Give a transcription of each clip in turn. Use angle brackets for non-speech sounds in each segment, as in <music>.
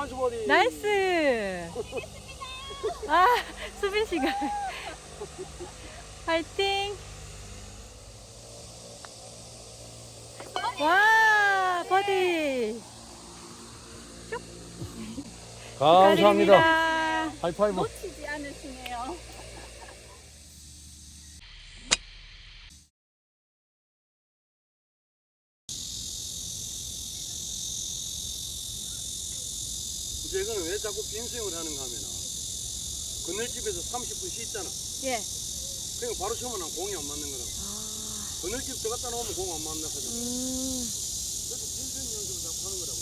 나이스 버디. <laughs> 나이스. 아, 수빈 씨가. 파이팅. 와, 버디. 감사합니다. 축하드립니다. 하이파이브. 놓치지 않으시네요. 이제 이거는 왜 자꾸 빈스윙을 하는가 하면은 그늘집에서 30분 쉬있잖아. 예. 그냥 바로 쳐면 공이 안 맞는 거라고. 아, 그늘집 들어갔다 놓으면 공 안 맞는다 하잖아. 음. 그래서 빈스윙 연습을 자꾸 하는 거라고.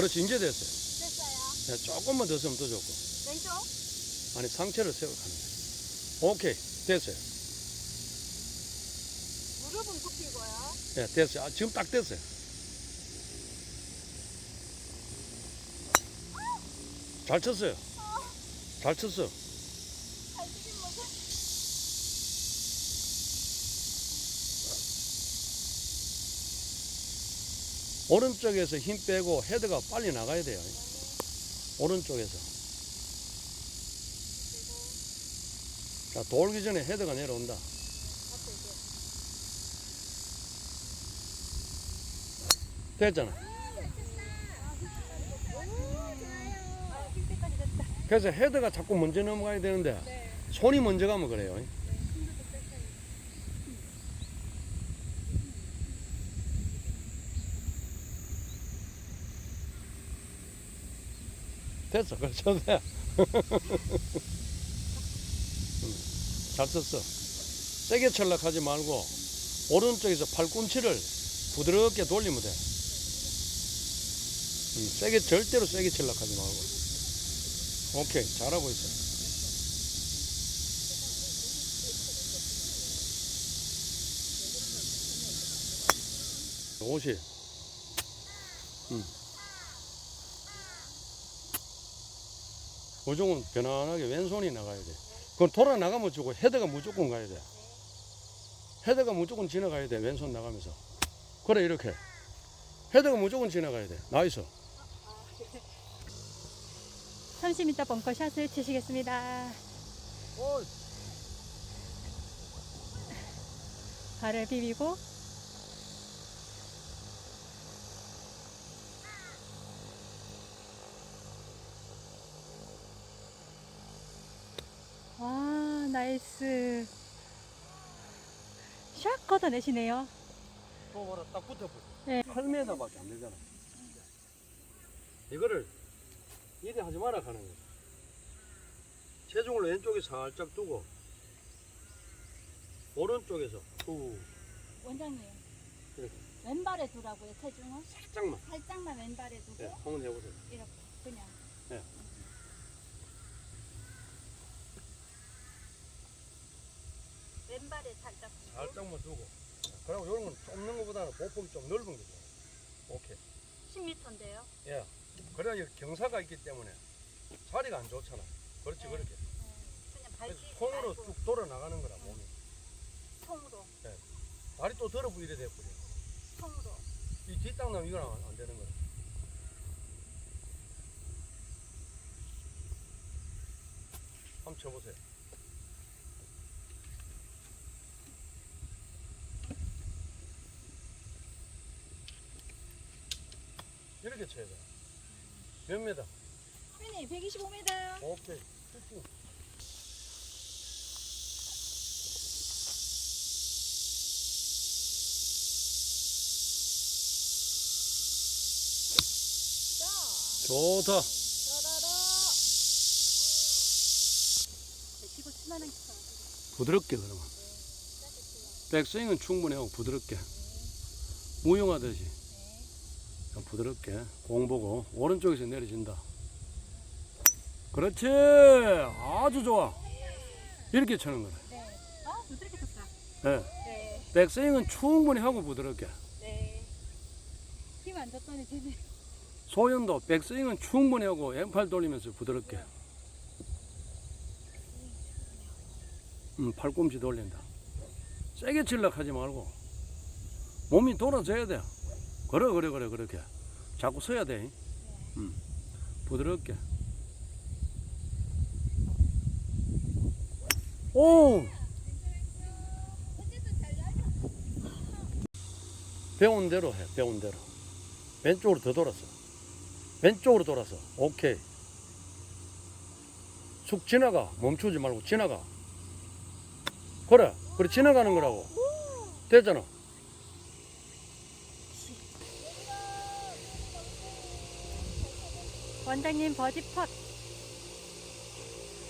그렇지, 이제 됐어요. 됐어요. 네, 조금만 더 쓰면 더 좋고. 왼쪽? 아니, 상체를 세워 가는 거예요. 오케이, 됐어요. 무릎은 굽히고요. 네, 됐어요. 아, 지금 딱 됐어요. 잘 쳤어요. 잘 쳤어. 잘 치긴 못해. 오른쪽에서 힘 빼고 헤드가 빨리 나가야 돼요. 오른쪽에서. 자, 돌기 전에 헤드가 내려온다. 됐잖아. 그래서 헤드가 자꾸 먼저 넘어가야 되는데 네. 손이 먼저 가면 그래요. 됐어. 그렇죠. <laughs> 잘 썼어. 세게 철락하지 말고 오른쪽에서 팔꿈치를 부드럽게 돌리면 돼. 음, 세게 절대로 세게 철락하지 말고. 오케이 잘하고 있어. 옷이. 음. 보종은 편안하게 왼손이 나가야 돼. 그건 돌아 나가면 주고 헤드가 무조건 가야 돼. 헤드가 무조건 지나가야 돼. 왼손 나가면서. 그래 이렇게. 헤드가 무조건 지나가야 돼. 나이스. 30m 벙커 샷을 치시겠습니다. 발을 비비고 나이스 샥 걷어내시네요 또 뭐라 딱 붙어버려. 네. 8m밖에 안 되잖아. 이거를 이래 하지 마라 하는 거야. 체중을 왼쪽에 살짝 두고 오른쪽에서 후 원장님. 이렇게. 왼발에 두라고요, 체중은? 살짝만 살짝만 왼발에 두고, 네, 한번 해보세요. 이렇게, 그냥. 네. 왼발에 살짝 두고. 살짝만 두고. 그리고 이런 건 좁는 것보다는 보폭이 좀 넓은 거죠. 오케이. 10m인데요. 예. 그래야 이 경사가 있기 때문에 자리가 안 좋잖아. 그렇지, 네. 그렇게. 그냥 콩으로 말고 쭉 돌아 나가는 거라 몸이. 통으로, 다리 또 더러 부이래 돼버려. 통으로. 이 뒷땅 나면 이건 안, 안 되는 거야. 한번 쳐보세요. 이렇게 쳐야 돼. 몇 메다? 선생님, 125m. 오케이. 슈팅. 자, 좋다. 따라라. 115 치마는 쳐가지고. 부드럽게 그러면. 백스윙은 충분히 하고 부드럽게. 무용하듯이. 부드럽게 공 보고 오른쪽에서 내려진다. 그렇지. 아주 좋아. 이렇게 치는 거다. 네. 어? 부드럽게 쳤다. 네. 네. 백스윙은 충분히 하고 부드럽게. 네. 힘안 줬더니 되네. <laughs> 소연도 백스윙은 충분히 하고 왼팔 돌리면서 부드럽게. 음, 팔꿈치 돌린다. 세게 칠락 하지 말고 몸이 돌아져야 돼. 그래 그래 그래 그렇게. 자꾸 서야 돼. 음, 부드럽게. 오! 배운 대로 해. 배운 대로. 왼쪽으로 더 돌았어. 왼쪽으로 돌아서. 오케이. 쑥 지나가. 멈추지 말고 지나가. 그래. 그래 지나가는 거라고. 됐잖아. 원장님 버디 펫.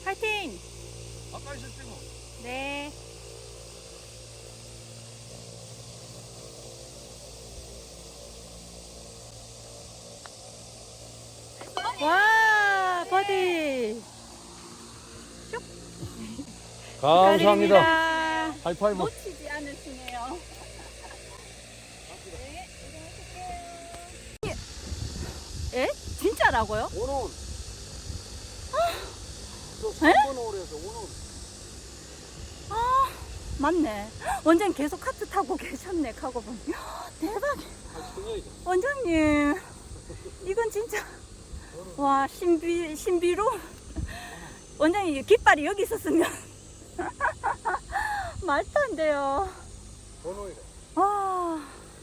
파이팅! 아까 있었지 뭐. 네. 와, 버디. 감사합니다. 축하드립니다. 하이파이브. 놓치지 않으시네요. 네, 에? 진짜라고요? 오는. 또 에? 3번 오래서 오는. 맞네. 원장님 계속 카트 타고 <laughs> 계셨네, 카고 보니. 대박. 원장님, 이건 진짜. 와, 신비, 신비로. 원장님, 깃발이 여기 있었으면. 말도 안 돼요. 번호이래. 와,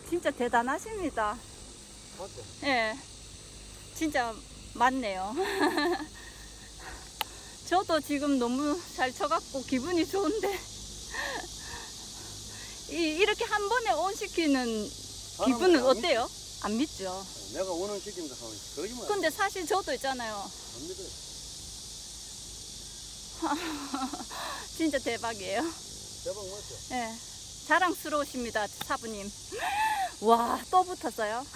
진짜 대단하십니다. 맞죠? 예. 진짜 맞네요. <laughs> 저도 지금 너무 잘 쳐갖고 기분이 좋은데. <laughs> 이, 이렇게 한 번에 온 시키는 기분은 어때요? 안 믿죠. 내가 오는 시킨다 하면 거짓말. 근데 사실 저도 있잖아요. 안 믿어. <laughs> 진짜 대박이에요. 대박 맞죠? 예. 자랑스러우십니다, 사부님. 와, 또 붙었어요? <laughs>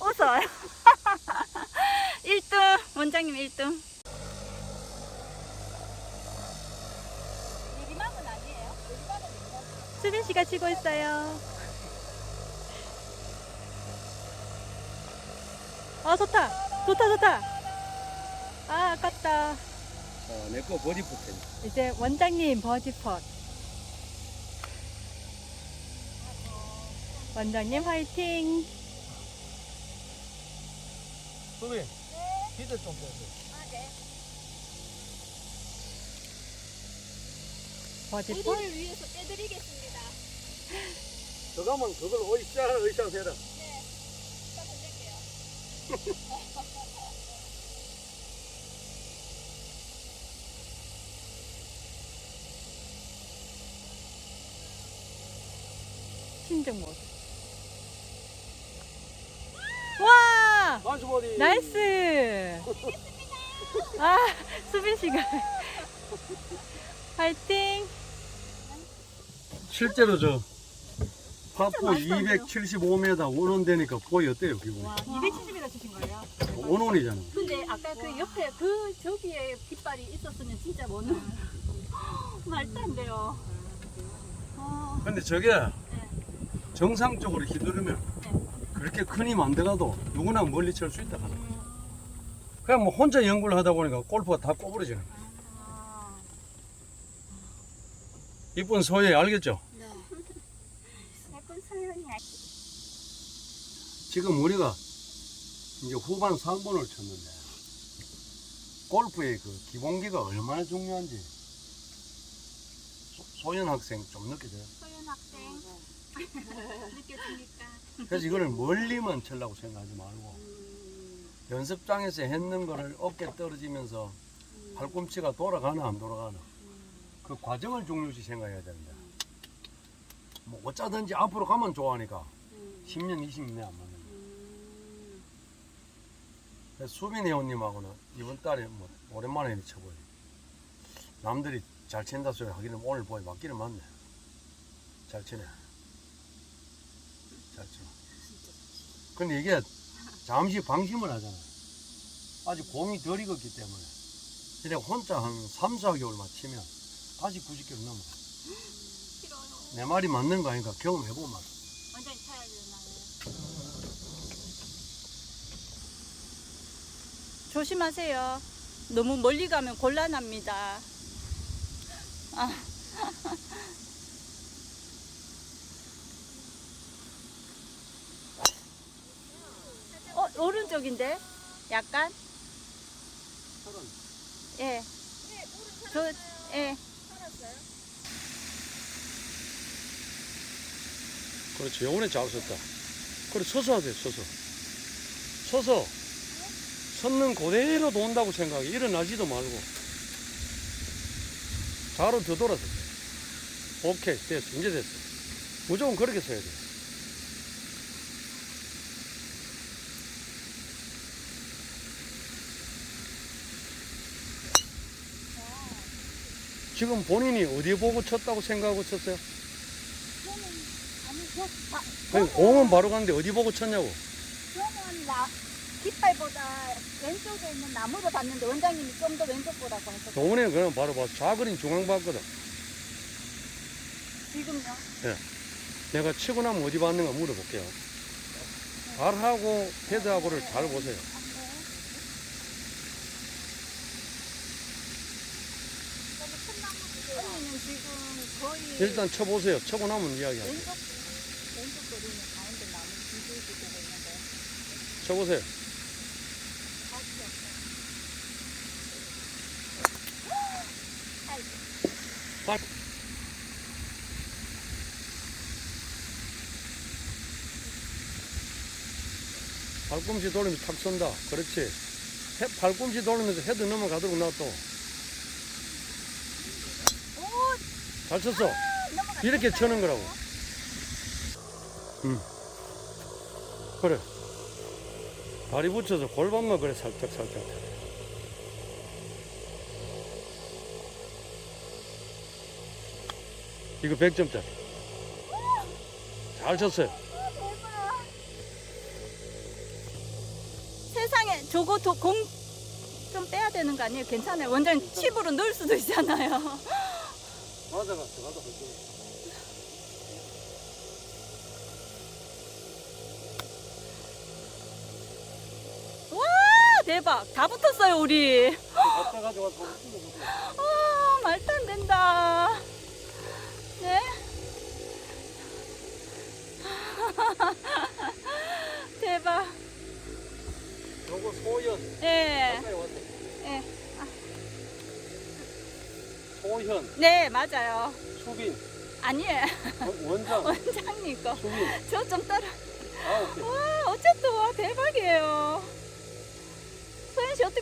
웃어요. <laughs> 1등, 원장님 1등. 내리막은 아니에요. 내리막은 내리막. 수빈 씨가 치고 있어요. 아, 좋다. 좋다, 좋다. 아, 아깝다. 아, 내거 버디 포텐. 이제 원장님 버디 펫. 원장님 화이팅. 수비. 기대 좀 보세요. 아, 네. 버디 펫. 우리를 위해서 빼드리겠습니다. 저 가면 그걸 어이샤 어이샤 해라. 네. 딱 던질게요. 신정 모 만수 버디. 나이스! 아, 수빈 씨가. 화이팅! 실제로 저 파포 말도 안 돼요. 275m 원원되니까 보이 어때요 기분? 와, 270m 치신 거예요? 원원이잖아. 근데 아까 그 옆에 그 저기에 깃발이 있었으면 진짜 뭐는 말도 안 돼요. 어, 근데 저게 정상적으로 휘두르면 그렇게 큰 힘 안 들어가도 누구나 멀리 칠 수 있다. 하나. 그냥 뭐 혼자 연구를 하다 보니까 골프가 다 꼬부러지는. 아, 이쁜 소예 알겠죠? 네. <laughs> 예쁜 소연이 지금 우리가 이제 후반 3번을 쳤는데 골프의 그 기본기가 얼마나 중요한지 소- 소연 학생 좀 느껴져요. 소연 학생 <laughs> 느껴집니까? 그래서 이거를 멀리만 치려고 생각하지 말고 연습장에서 했는 거를 어깨 떨어지면서 팔꿈치가 돌아가나 안 돌아가나 그 과정을 중요시 생각해야 된다. 뭐 어쩌든지 앞으로 가면 좋아하니까 10년 20년 안 맞는. 그래서 수빈 회원님하고는 이번 달에 뭐 오랜만에 쳐보요. 남들이 잘 친다 소리 하기는 오늘 보니 맞기는 맞네. 잘 치네. 잘 쳐. 근데 이게 잠시 방심을 하잖아. 아직 공이 덜 익었기 때문에. 이래 혼자 한 3, 4개월만 치면 다시 90kg 넘어. 싫어요. 내 말이 맞는 거 아닌가 경험해보면 알아. 완전히 차야 되나요? 조심하세요. 너무 멀리 가면 곤란합니다. 아. 오른쪽인데? 약간? 예. 저, 예. 그렇지. 요번에 잘 썼다. 그래, 서서 하세요, 서서. 서서. 섰는 그대로 돈다고 생각해. 일어나지도 말고. 좌로 더 돌아서. 오케이, 됐어. 이제 됐어. 무조건 그렇게 서야 돼. 지금 본인이 어디 보고 쳤다고 생각하고 쳤어요? 저는 아니 저 바, 아니, 공은 바로 갔는데 어디 보고 쳤냐고. 저는 나 깃발보다 왼쪽에 있는 나무를 봤는데 원장님이 좀 더 왼쪽보다고 하셨어요. 저번에 그냥 바로 봐서 좌그린 중앙 봤거든. 지금요? 내가 치고 나면 어디 봤는가 물어볼게요. 발하고 헤드하고를 잘 보세요. 언니는 지금 거의 일단 쳐보세요. 쳐고 나면 이야기하세요. 왼쪽 왼쪽 그림에 가운데 나무 뒤집이 보고 있는데 쳐보세요. 발. 발꿈치 돌리면서 탁 쏜다. 그렇지. 해- 발꿈치 돌리면서 헤드 넘어가도록 놔둬. 오잘 쳤어. 이렇게 쳐는 거라고. 응. 그래. 다리 붙여서 골반만 그래 살짝 살짝. 이거 100점짜리. 잘 쳤어요. 세상에 저거 공 좀 빼야 되는 거 아니에요? 괜찮아요. 원장 칩으로 넣을 수도 있잖아요. 맞아가 들어가다 와 대박 다 붙었어요 우리. 갖다. <laughs> 아 말도 안 된다. 네. <laughs> 대박. 요거 소현. 예. 가까이 왔네. 예. 소현, 네 맞아요. 수빈, 아니에요. 원- 원장, <laughs> 원장님 거. 수빈. 저 좀 따라. 아, 오케이. 와 어쨌든 와 대박이에요.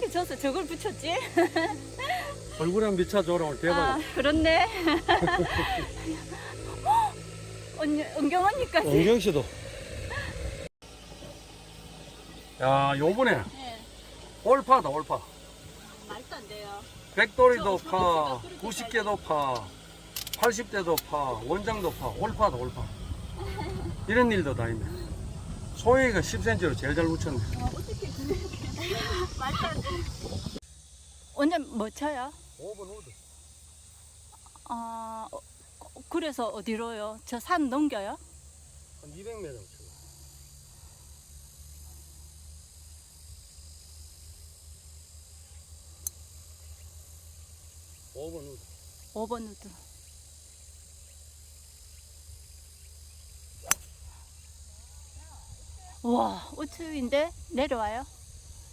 어떻게 졌어? 저걸 붙였지? 얼굴에 비춰줘라. 오늘 대박. 아 그렇네. <laughs> 언니 은경 언니까지. 은경 씨도. 야, 요번에 네. 올파다, 올파. 말도 안 돼요. 백돌이도 저 파, 그렇게 90개도 파, 80대도 파, 원장도 파, 올파다, 올파. <laughs> 이런 일도 다 있네. 소영이가 10cm로 제일 잘 붙였네. 어떻게 그래? 말도 안 돼. 원장 뭐 쳐요? 5번 우드. 아 어, 그래서 어디로요? 저 산 넘겨요? 한 200m 쳐. 오번 우드. 5번 우드. 와, 우측인데 내려와요?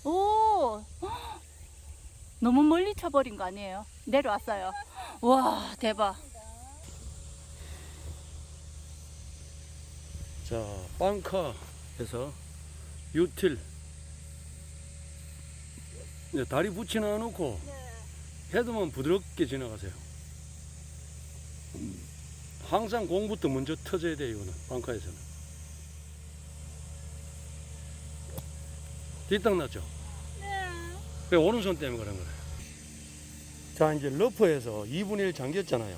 오, 헉! 너무 멀리 쳐버린 거 아니에요? 내려왔어요. 와, 대박. 자, 빵카에서 유틸. 이제 다리 붙이는 않고 헤드만 부드럽게 지나가세요. 음, 항상 공부터 먼저 터져야 돼요, 이거는. 빵카에서는. 뒷땅 났죠? 네. 그 오른손 때문에 그런 거예요. 자 이제 러프에서 2분의 1 잠겼잖아요.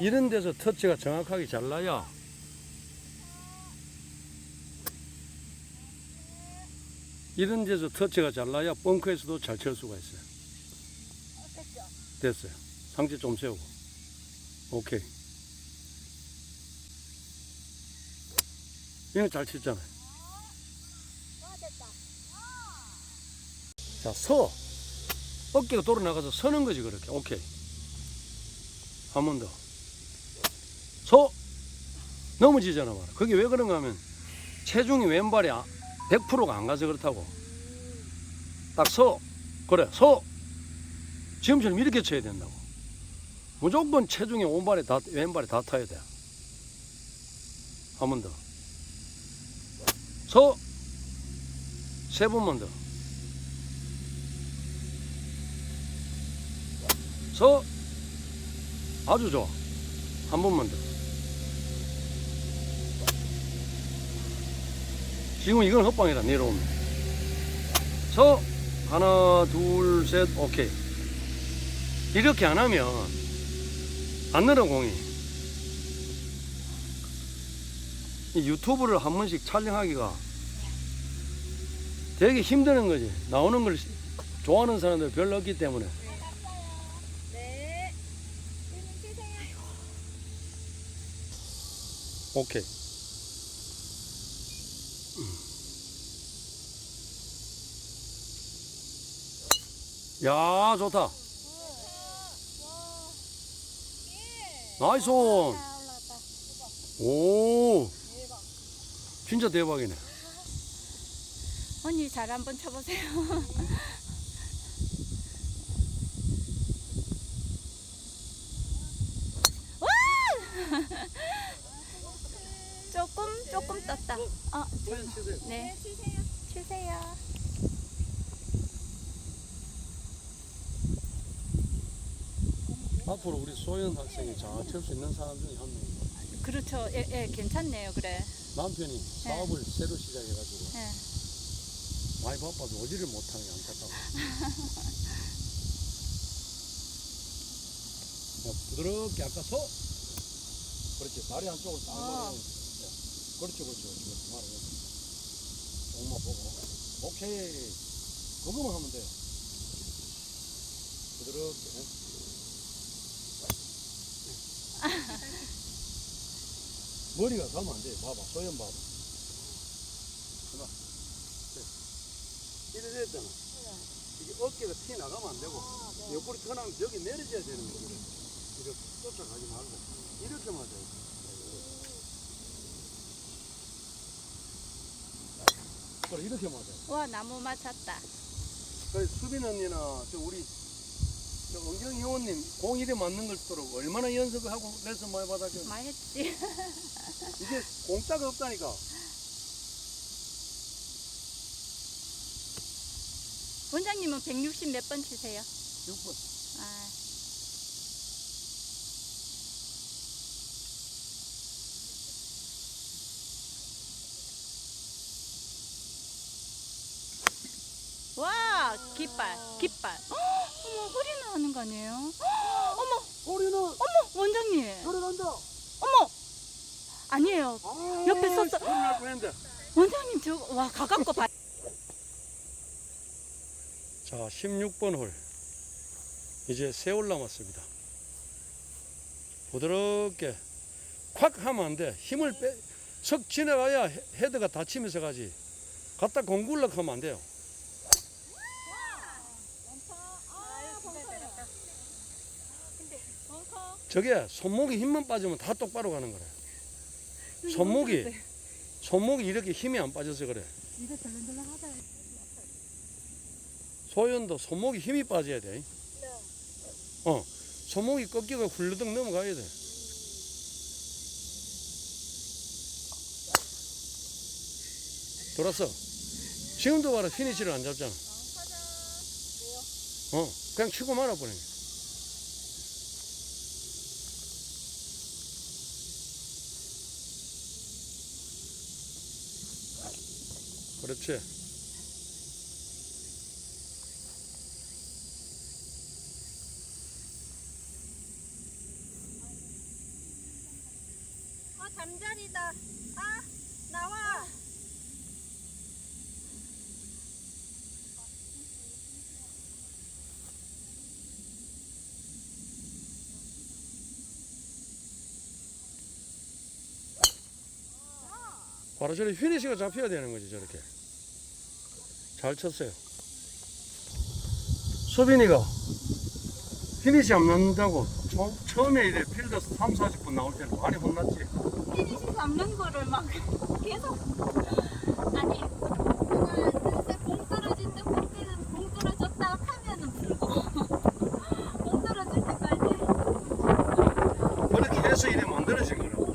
이런 데서 터치가 정확하게 잘 나야 이런 데서 터치가 잘 나야 벙커에서도 잘 칠 수가 있어요. 됐어요. 상체 좀 세우고. 오케이. 이거 잘 쳤잖아요. 자, 서. 어깨가 돌아 나가서 서는 거지, 그렇게. 오케이. 한 번 더. 서. 넘어지잖아, 봐라. 그게 왜 그런가 하면 체중이 왼발이 100%가 안 가서 그렇다고. 딱 서. 그래, 서. 지금처럼 이렇게 쳐야 된다고. 무조건 체중이 오발에 다, 왼발에 다 타야 돼. 한 번 더. 서. 세 번만 더. 서. 아주 좋아. 한 번만 더. 지금 이건 헛방이다, 내려오면. 서. 하나, 둘, 셋, 오케이. 이렇게 안 하면 안 늘어 공이 이 유튜브를 한 번씩 촬영하기가 되게 힘드는 거지 나오는 걸 좋아하는 사람들 별로 없기 때문에 오케이. 야 좋다. 나이스 온. 오. 진짜 대박이네. 언니 잘 한번 쳐보세요. <laughs> 와! 조금 조금 떴다. 어, 네. 치세요. 앞으로 우리 소연 학생이 잘칠수 있는 사람 중에 한 명이고 그렇죠. 예, 예, 괜찮네요. 그래. 남편이 사업을 새로 시작해가지고 예. 많이 바빠서 오지를 못하는 게 안타까워. <laughs> 자, 부드럽게 아까 서. 그렇지. 다리 한쪽을 딱 어. 말아. 그렇지, 그렇지, 그렇지. 말아. 조금만 보고. 오케이. 그거만 하면 돼. 부드럽게. <laughs> 머리가 가면 안 돼. 봐봐. 소연 봐봐. 하나. 이래 됐잖아. 이게 어깨가 튀 나가면 안 되고 옆구리 튀어나오면 여기 내려져야 되는 거거든. 이렇게 쫓아가지 말고 이렇게 맞아요. 그래 이렇게 맞아요. 와, 나무 맞췄다. 그래서 수빈 언니나 저 우리 저 은경 회원님 공 이래 맞는 걸 도록 얼마나 연습을 하고 레슨 많이 받았죠. 많이 했지. <laughs> 이게 공짜가 없다니까. 원장님은 160 몇 번 치세요? 6번. 아, 와, 깃발, 깃발. 헉, <gasps> 어머, 허리 나가는 거 아니에요? 헉, <gasps> 어머, 소리는 어머, 원장님. 소리 난다. 어머, 아니에요. 아, 옆에 섰어. 소리 날 뻔했는데. 원장님 저, 와, 가깝고 봐. 자, 16번 홀. 이제 세 홀 남았습니다. 부드럽게 콱 하면 안 돼. 힘을 빼, 석 지나가야 헤- 헤드가 다치면서 가지. 갖다 공굴락 하면 안 돼요. 저게 손목에 힘만 빠지면 다 똑바로 가는 거래. 손목이, 손목이 이렇게 힘이 안 빠져서 그래. 이거 덜렁덜렁하다. 소연도 손목이 힘이 빠져야 돼. 어, 손목이 꺾이고 훌르덩 넘어가야 돼. 돌았어. 지금도 봐라 피니시를 안 잡잖아. 어, 그냥 치고 말아버리네. 그렇지. 아, 잠자리다. 아, 나와. 바로 저리 휘니시가 잡혀야 되는 거지 저렇게 잘 쳤어요. 수빈이가 휘니시 안 넣는다고 처, 처음에 이래 필드 3, 40분 나올 때는 많이 혼났지. 피니시 잡는 거를 막 <laughs> 계속. 아니 글쎄 공 떨어질 때, 공, 떨어, 공 떨어졌다 하면은 풀고. 공 떨어질 때까지. 그렇게 해서 이래 만들어진 거라고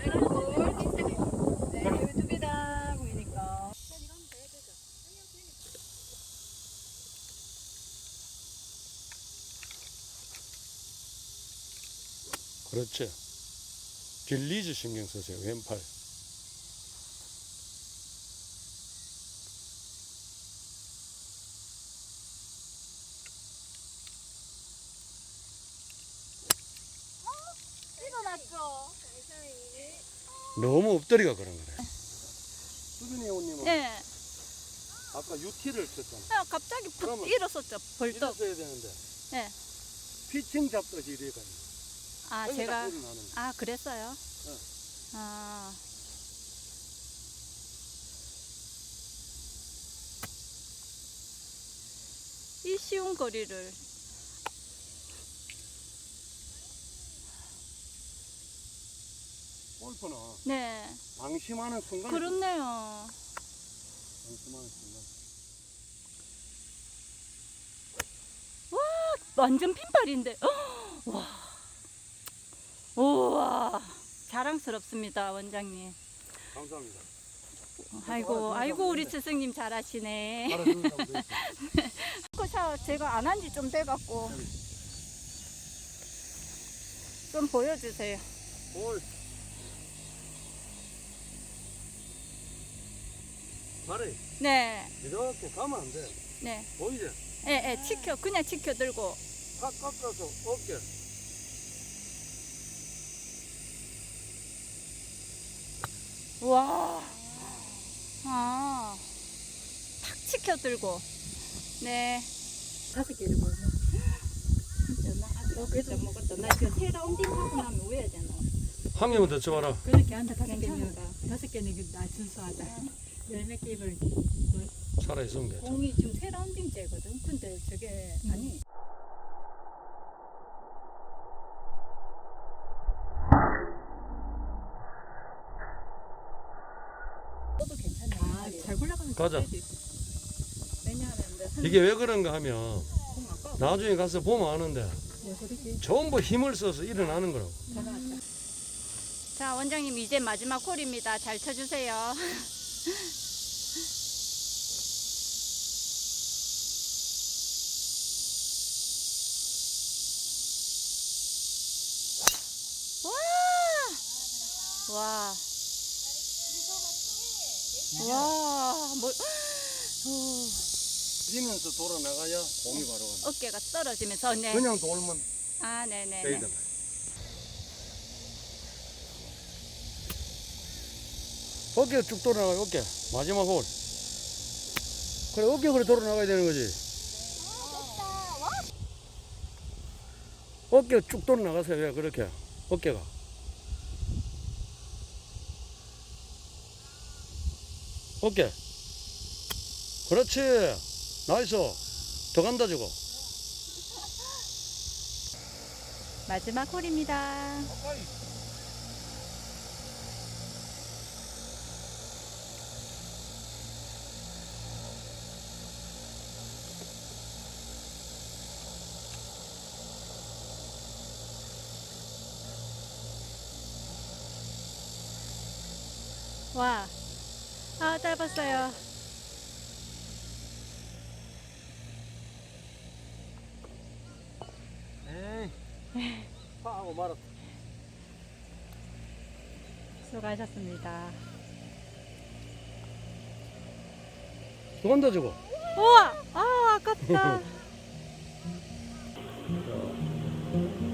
네, 두개다 보이니까. 그렇죠 빌리즈 신경 쓰세요 왼팔 일어났죠. 너무 엎드리가 그런 거래 수빈이 형님은 네. 아까 UT를 쳤잖아 아, 갑자기 푹 그러면 일었었죠 벌떡 일어서야 되는데 네. 피칭 잡듯이 이래가 아 제가. 아 그랬어요? 네. 아. 이 쉬운 거리를. 골프는 네. 방심하는 순간 그렇네요. 방심하는 순간. 완전 핀발인데. <gasps> 와 우와. 자랑스럽습니다 원장님. 감사합니다. 아이고 아이고 우리 스승님 잘하시네. 그 샤워 <laughs> 제가 안 한 지 좀 돼갖고 좀 보여주세요. 볼. 발에 네. 이렇게 가면 안 돼 네. 보이지? 예, 예, 치켜, 그냥 치켜 들고. 탁 깎아서 어깨 와. 아. 탁 치켜 들고. 네. 다섯 개를 먹어. 너 그래도 먹었다. 나 지금 세 라운딩 하고 나면 왜 해야 되나? 한 개만 더 쳐봐라 그렇게 한다 다섯. 개는 다섯 개는 나 순수하다. 열몇 개를 살아 있으면 돼 공이 지금 세 라운딩째거든. 근데 저게 아니. 너도 괜찮네. 아잘 굴러 가는 가자. 있고. 왜냐하면 이게 왜 그런가 하면 나중에 가서 보면 아는데 내 소리지. 전부 힘을 써서 일어나는 거라고. 자, 원장님 이제 마지막 홀입니다. 잘 쳐주세요. <laughs> 와! 와! 와! 뭐, 오, 뛰면서 돌아 나가야 공이 바로 간다. 어깨가 떨어지면서, 네. 그냥 돌면 아, 네네. 페이드 어깨 쭉 돌아 나가요 어깨. 마지막 홀. 그래 어깨 그래 돌아 나가야 되는 거지. 어깨 쭉 돌아 나가세요 왜 그렇게. 어깨가 어깨 그렇지. 나이스. 더 간다 저거. 마지막 홀입니다. 와, 아, 짧았어요. 에이 파하고 말았다 수고하셨습니다. 더 간다 저거 우와, 아, 아깝다. <laughs>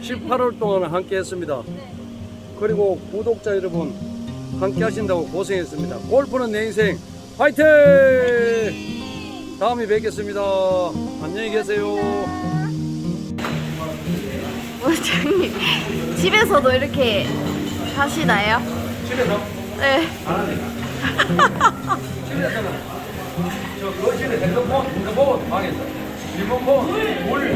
18월 동안 함께 했습니다. 그리고 구독자 여러분, 함께 하신다고 고생했습니다. 골프는 내 인생 화이팅! 다음에 뵙겠습니다. 안녕히 계세요. 원장님 집에서도 이렇게 하시나요? 집에서 네. <laughs> 집에서는 저 거실에 핸드폰, 핸드폰 방에서 리모컨, 물.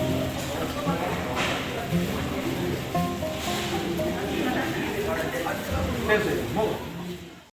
먹어.